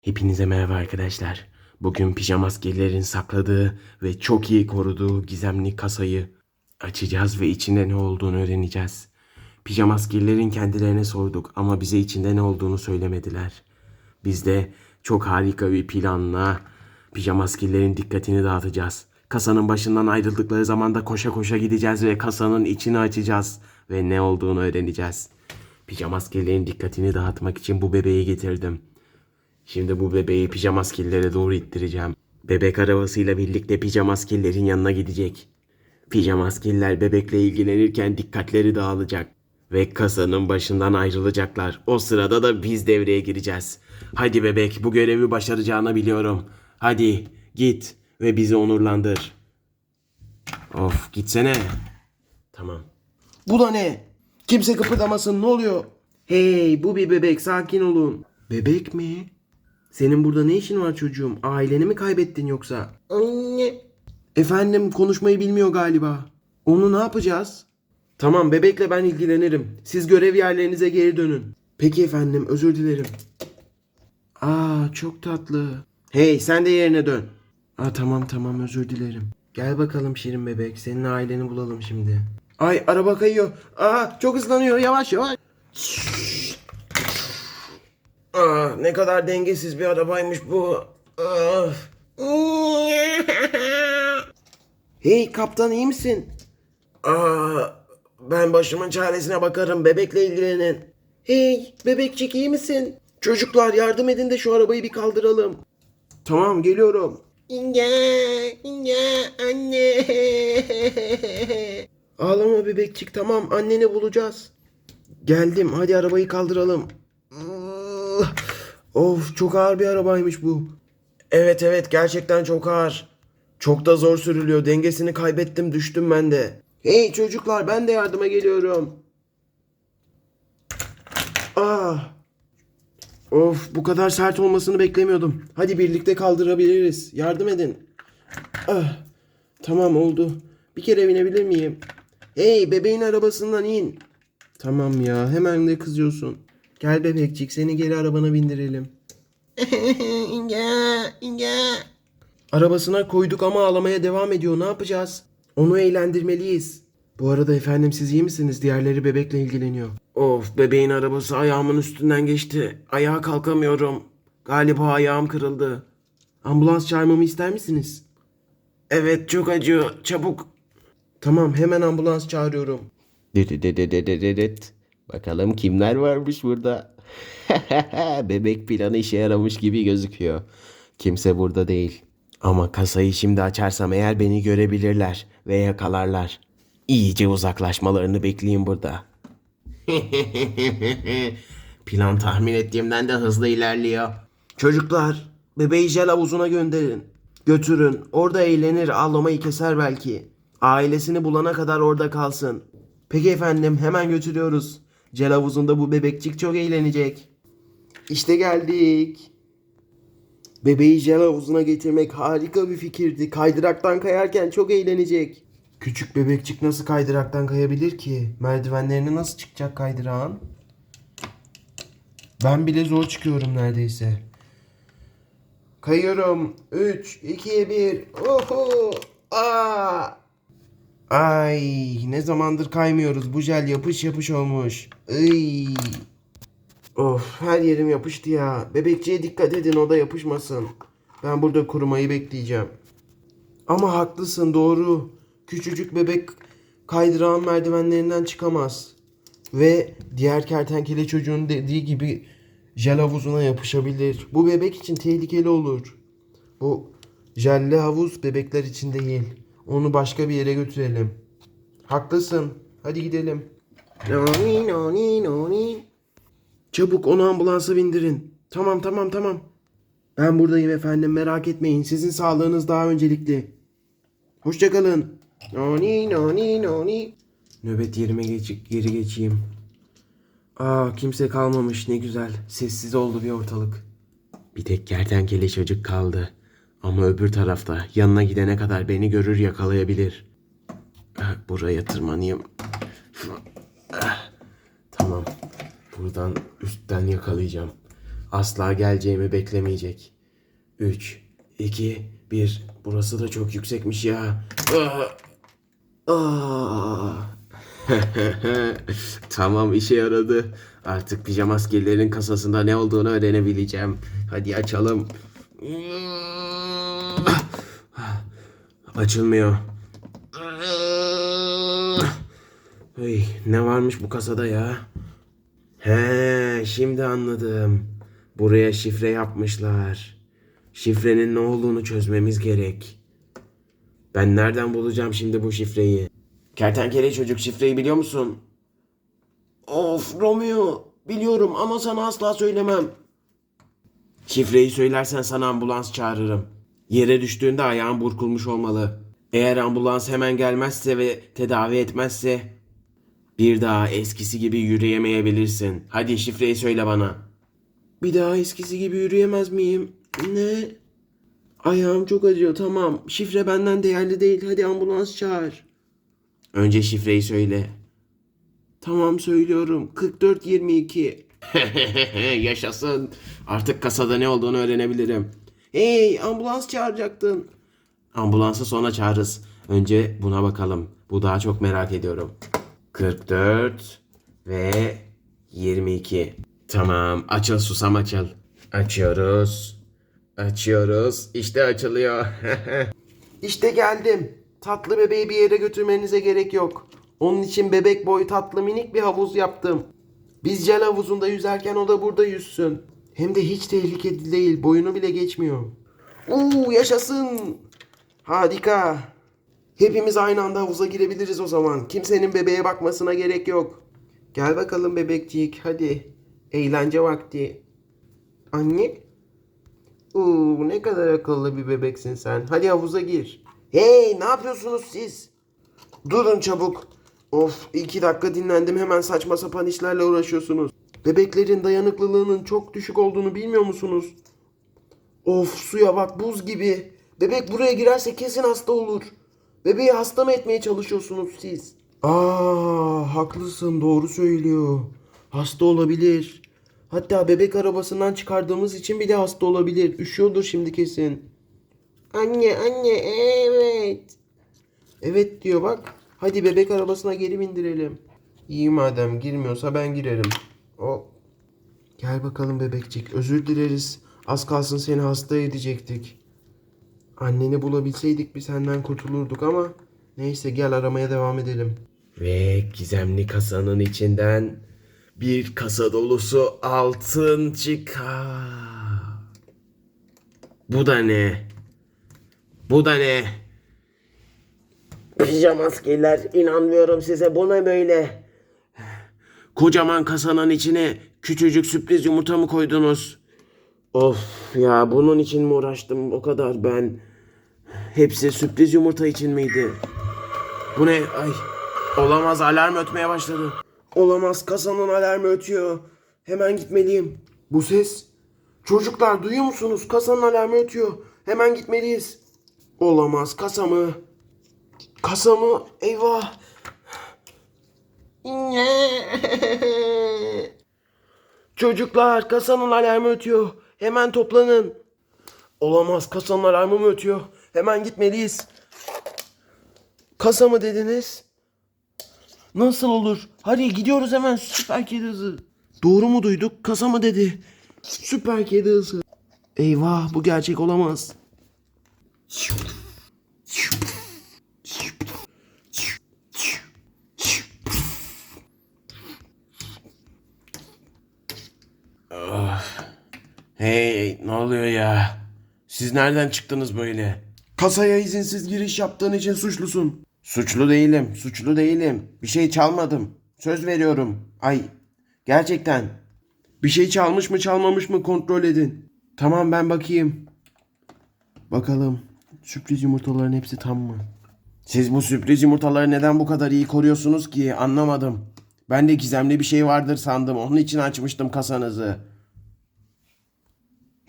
Hepinize merhaba arkadaşlar. Bugün pijamaskellerin sakladığı ve çok iyi koruduğu gizemli kasayı açacağız ve içinde ne olduğunu öğreneceğiz. Pijamaskellerin kendilerine sorduk ama bize içinde ne olduğunu söylemediler. Biz de çok harika bir planla pijamaskellerin dikkatini dağıtacağız. Kasanın başından ayrıldıkları zaman da koşa koşa gideceğiz ve kasanın içini açacağız ve ne olduğunu öğreneceğiz. Pijamaskellerin dikkatini dağıtmak için bu bebeği getirdim. Şimdi bu bebeği pijamaskillere doğru ittireceğim. Bebek arabasıyla birlikte pijamaskillerin yanına gidecek. Pijamaskiller bebekle ilgilenirken dikkatleri dağılacak. Ve kasanın başından ayrılacaklar. O sırada da biz devreye gireceğiz. Hadi bebek bu görevi başaracağını biliyorum. Hadi git ve bizi onurlandır. Of gitsene. Tamam. Bu da ne? Kimse kıpırdamasın ne oluyor? Hey bu bir bebek sakin olun. Bebek mi? Senin burada ne işin var çocuğum? Aileni mi kaybettin yoksa? Anne. Efendim konuşmayı bilmiyor galiba. Onu ne yapacağız? Tamam bebekle ben ilgilenirim. Siz görev yerlerinize geri dönün. Peki efendim özür dilerim. Aa çok tatlı. Hey sen de yerine dön. Aa tamam tamam özür dilerim. Gel bakalım Şirin bebek. Senin aileni bulalım şimdi. Ay araba kayıyor. Aa çok hızlanıyor yavaş yavaş. Aa, ne kadar dengesiz bir arabaymış bu. Ah. Hey kaptan iyi misin? Aa, ben başımın çaresine bakarım. Bebekle ilgilenin. Hey bebekçik iyi misin? Çocuklar yardım edin de şu arabayı bir kaldıralım. Tamam geliyorum. İnge, inge, anne. Ağlama bebekçik tamam anneni bulacağız. Geldim hadi arabayı kaldıralım. Of çok ağır bir arabaymış bu. Evet evet gerçekten çok ağır. Çok da zor sürülüyor. Dengesini kaybettim düştüm ben de. Hey çocuklar ben de yardıma geliyorum. Ah. Of bu kadar sert olmasını beklemiyordum. Hadi birlikte kaldırabiliriz. Yardım edin. Ah. Tamam oldu. Bir kere binebilir miyim? Hey bebeğin arabasından in. Tamam ya hemen de kızıyorsun. Gel bebekçik seni geri arabana bindirelim. İnge, İnge. Arabasına koyduk ama ağlamaya devam ediyor. Ne yapacağız? Onu eğlendirmeliyiz. Bu arada efendim siz iyi misiniz? Diğerleri bebekle ilgileniyor. Of bebeğin arabası ayağımın üstünden geçti. Ayağa kalkamıyorum. Galiba ayağım kırıldı. Ambulans çağırmamı ister misiniz? Evet çok acıyor. Çabuk. Tamam hemen ambulans çağırıyorum. Düdüdüdüdüdüdüt. Bakalım kimler varmış burada. Bebek planı işe yaramış gibi gözüküyor. Kimse burada değil. Ama kasayı şimdi açarsam eğer beni görebilirler ve yakalarlar. İyice uzaklaşmalarını bekleyeyim burada. Plan tahmin ettiğimden de hızlı ilerliyor. Çocuklar, bebeği jel havuzuna gönderin. Götürün, orada eğlenir, ağlamayı keser belki. Ailesini bulana kadar orada kalsın. Peki efendim, hemen götürüyoruz. Jel havuzunda bu bebekçik çok eğlenecek. İşte geldik. Bebeği jel havuzuna getirmek harika bir fikirdi. Kaydıraktan kayarken çok eğlenecek. Küçük bebekçik nasıl kaydıraktan kayabilir ki? Merdivenlerini nasıl çıkacak kaydırağın? Ben bile zor çıkıyorum neredeyse. Kayıyorum. 3, 2, 1. Oho! Aa! Ay ne zamandır kaymıyoruz. Bu jel yapış yapış olmuş. Iy. Of her yerim yapıştı ya. Bebekçiye dikkat edin o da yapışmasın. Ben burada kurumayı bekleyeceğim. Ama haklısın doğru. Küçücük bebek kaydırağın merdivenlerinden çıkamaz. Ve diğer kertenkele çocuğun dediği gibi jel havuzuna yapışabilir. Bu bebek için tehlikeli olur. Bu jelli havuz bebekler için değil. Onu başka bir yere götürelim. Haklısın. Hadi gidelim. Noni noni noni. Çabuk onu ambulansa bindirin. Tamam tamam tamam. Ben buradayım efendim merak etmeyin. Sizin sağlığınız daha öncelikli. Hoşçakalın. Noni noni noni. Nöbet yerime geç geri geçeyim. Aa kimse kalmamış ne güzel. Sessiz oldu bir ortalık. Bir tek kertenkele çocuk kaldı. Ama öbür tarafta yanına gidene kadar beni görür yakalayabilir. Ah, Buraya tırmanayım. Ah, Tamam. Buradan üstten yakalayacağım. Asla geleceğimi beklemeyecek. 3, 2, 1. Burası da çok yüksekmiş ya. Ah! Ah! tamam işe yaradı. Artık pijama askerlerin kasasında ne olduğunu öğrenebileceğim. Hadi açalım. Açılmıyor. Hey, ne varmış bu kasada ya? He, şimdi anladım. Buraya şifre yapmışlar. Şifrenin ne olduğunu çözmemiz gerek. Ben nereden bulacağım şimdi bu şifreyi? Kertenkele çocuk şifreyi biliyor musun? Of Romeo, biliyorum ama sana asla söylemem. Şifreyi söylersen sana ambulans çağırırım. Yere düştüğünde ayağın burkulmuş olmalı. Eğer ambulans hemen gelmezse ve tedavi etmezse bir daha eskisi gibi yürüyemeyebilirsin. Hadi şifreyi söyle bana. Bir daha eskisi gibi yürüyemez miyim? Ne? Ayağım çok acıyor tamam. Şifre benden değerli değil. Hadi ambulans çağır. Önce şifreyi söyle. Tamam söylüyorum. 4422. Yaşasın. Artık kasada ne olduğunu öğrenebilirim. Hey ambulans çağıracaktın. Ambulansı sonra çağırırız. Önce buna bakalım. Bu daha çok merak ediyorum. 44 ve 22. Tamam açıl susam açıl. Açıyoruz. Açıyoruz. İşte açılıyor. işte geldim. Tatlı bebeği bir yere götürmenize gerek yok. Onun için bebek boy tatlı minik bir havuz yaptım. Biz jel havuzunda yüzerken o da burada yüzsün. Hem de hiç tehlikeli değil. Boyunu bile geçmiyor. Uuu yaşasın. Harika. Hepimiz aynı anda havuza girebiliriz o zaman. Kimsenin bebeğe bakmasına gerek yok. Gel bakalım bebekcik hadi. Eğlence vakti. Anne? Uuu ne kadar akıllı bir bebeksin sen. Hadi havuza gir. Hey ne yapıyorsunuz siz? Durun çabuk. Of iki dakika dinlendim hemen saçma sapan işlerle uğraşıyorsunuz. Bebeklerin dayanıklılığının çok düşük olduğunu bilmiyor musunuz? Of suya bak buz gibi. Bebek buraya girerse kesin hasta olur. Bebeği hasta mı etmeye çalışıyorsunuz siz? Aa haklısın doğru söylüyor. Hasta olabilir. Hatta bebek arabasından çıkardığımız için bile hasta olabilir. Üşüyordur şimdi kesin. Anne anne evet. Evet diyor bak. Hadi bebek arabasına geri bindirelim. İyi madem girmiyorsa ben girerim. O Gel bakalım bebekçik. Özür dileriz. Az kalsın seni hasta edecektik. Anneni bulabilseydik biz senden kurtulurduk ama neyse gel aramaya devam edelim. Ve gizemli kasanın içinden bir kasa dolusu altın çıkar. Bu da ne? Bu da ne? Pijama askerler inanmıyorum size bu ne böyle? Kocaman kasanın içine küçücük sürpriz yumurta mı koydunuz? Of ya bunun için mi uğraştım o kadar ben? Hepsi sürpriz yumurta için miydi? Bu ne? Ay olamaz alarm ötmeye başladı. Olamaz kasanın alarmı ötüyor. Hemen gitmeliyim. Bu ses? Çocuklar duyuyor musunuz? Kasanın alarmı ötüyor. Hemen gitmeliyiz. Olamaz kasa mı? Kasa mı? Eyvah. Çocuklar kasanın alarmı ötüyor. Hemen toplanın. Olamaz kasanın alarmı mı ötüyor? Hemen gitmeliyiz. Kasa mı dediniz? Nasıl olur? Hadi gidiyoruz hemen süper kedi hızı. Doğru mu duyduk? Kasa mı dedi? Süper kedi hızı. Eyvah bu gerçek olamaz. Hey ne oluyor ya? Siz nereden çıktınız böyle? Kasaya izinsiz giriş yaptığın için suçlusun. Suçlu değilim, suçlu değilim. Bir şey çalmadım. Söz veriyorum. Ay, gerçekten. Bir şey çalmış mı çalmamış mı kontrol edin. Tamam ben bakayım. Bakalım. Sürpriz yumurtaların hepsi tam mı? Siz bu sürpriz yumurtaları neden bu kadar iyi koruyorsunuz ki? Anlamadım. Ben de gizemli bir şey vardır sandım. Onun için açmıştım kasanızı.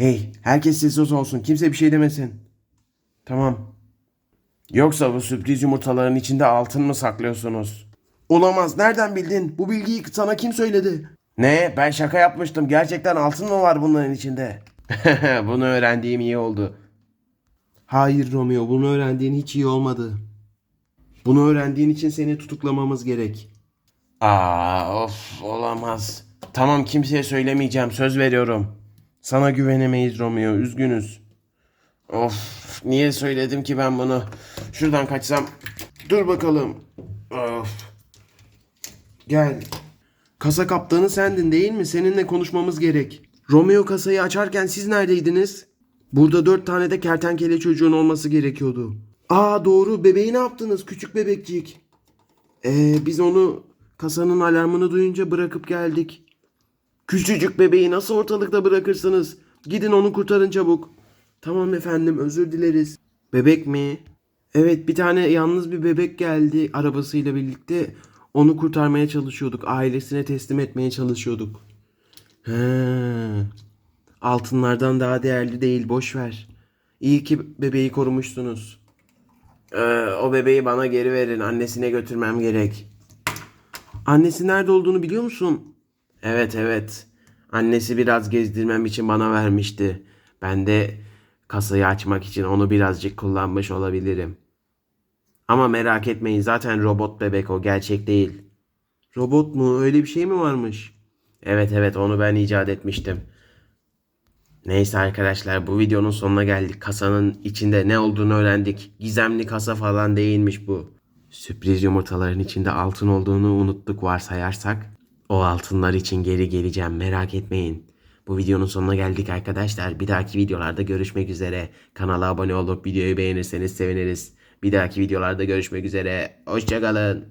Hey, herkes sessiz olsun. Kimse bir şey demesin. Tamam. Yoksa bu sürpriz yumurtaların içinde altın mı saklıyorsunuz? Olamaz. Nereden bildin? Bu bilgiyi sana kim söyledi? Ne? Ben şaka yapmıştım. Gerçekten altın mı var bunların içinde? bunu öğrendiğim iyi oldu. Hayır Romeo, bunu öğrendiğin hiç iyi olmadı. Bunu öğrendiğin için seni tutuklamamız gerek. Aa, of olamaz. Tamam kimseye söylemeyeceğim. Söz veriyorum. Sana güvenemeyiz Romeo. Üzgünüz. Of niye söyledim ki ben bunu? Şuradan kaçsam. Dur bakalım. Of. Gel. Kasa kaptanı sendin değil mi? Seninle konuşmamız gerek. Romeo kasayı açarken siz neredeydiniz? Burada dört tane de kertenkele çocuğun olması gerekiyordu. Aa doğru bebeği ne yaptınız küçük bebekcik? Ee, biz onu kasanın alarmını duyunca bırakıp geldik. Küçücük bebeği nasıl ortalıkta bırakırsınız? Gidin onu kurtarın çabuk. Tamam efendim özür dileriz. Bebek mi? Evet bir tane yalnız bir bebek geldi arabasıyla birlikte. Onu kurtarmaya çalışıyorduk. Ailesine teslim etmeye çalışıyorduk. He. Altınlardan daha değerli değil boş ver. İyi ki bebeği korumuşsunuz. Ee, o bebeği bana geri verin. Annesine götürmem gerek. Annesi nerede olduğunu biliyor musun? Evet evet. Annesi biraz gezdirmem için bana vermişti. Ben de kasayı açmak için onu birazcık kullanmış olabilirim. Ama merak etmeyin zaten robot bebek o gerçek değil. Robot mu? Öyle bir şey mi varmış? Evet evet onu ben icat etmiştim. Neyse arkadaşlar bu videonun sonuna geldik. Kasanın içinde ne olduğunu öğrendik. Gizemli kasa falan değilmiş bu. Sürpriz yumurtaların içinde altın olduğunu unuttuk varsayarsak. O altınlar için geri geleceğim merak etmeyin. Bu videonun sonuna geldik arkadaşlar. Bir dahaki videolarda görüşmek üzere. Kanala abone olup videoyu beğenirseniz seviniriz. Bir dahaki videolarda görüşmek üzere. Hoşçakalın.